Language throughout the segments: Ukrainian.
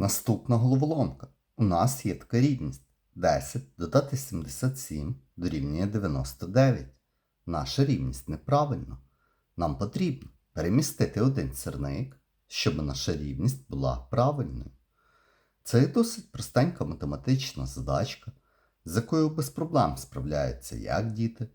Наступна головоломка. У нас є така рівність. 10 додати 77 дорівнює 99. Наша рівність неправильна. Нам потрібно перемістити один сірник, щоб наша рівність була правильною. Це досить простенька математична задачка, з якою без проблем справляються як діти,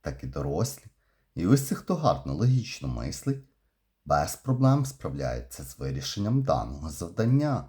так і дорослі. І ось ці, хто гарно логічно мислить, без проблем справляється з вирішенням даного завдання.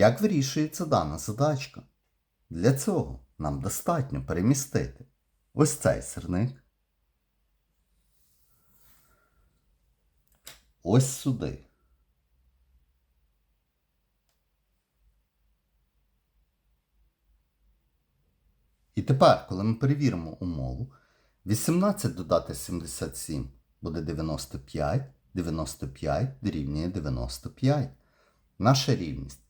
Як вирішується дана задачка? Для цього нам достатньо перемістити ось цей сирник. Ось сюди. І тепер, коли ми перевіримо умову, 18 додати 77 буде 95, 95 дорівнює 95. Наша рівність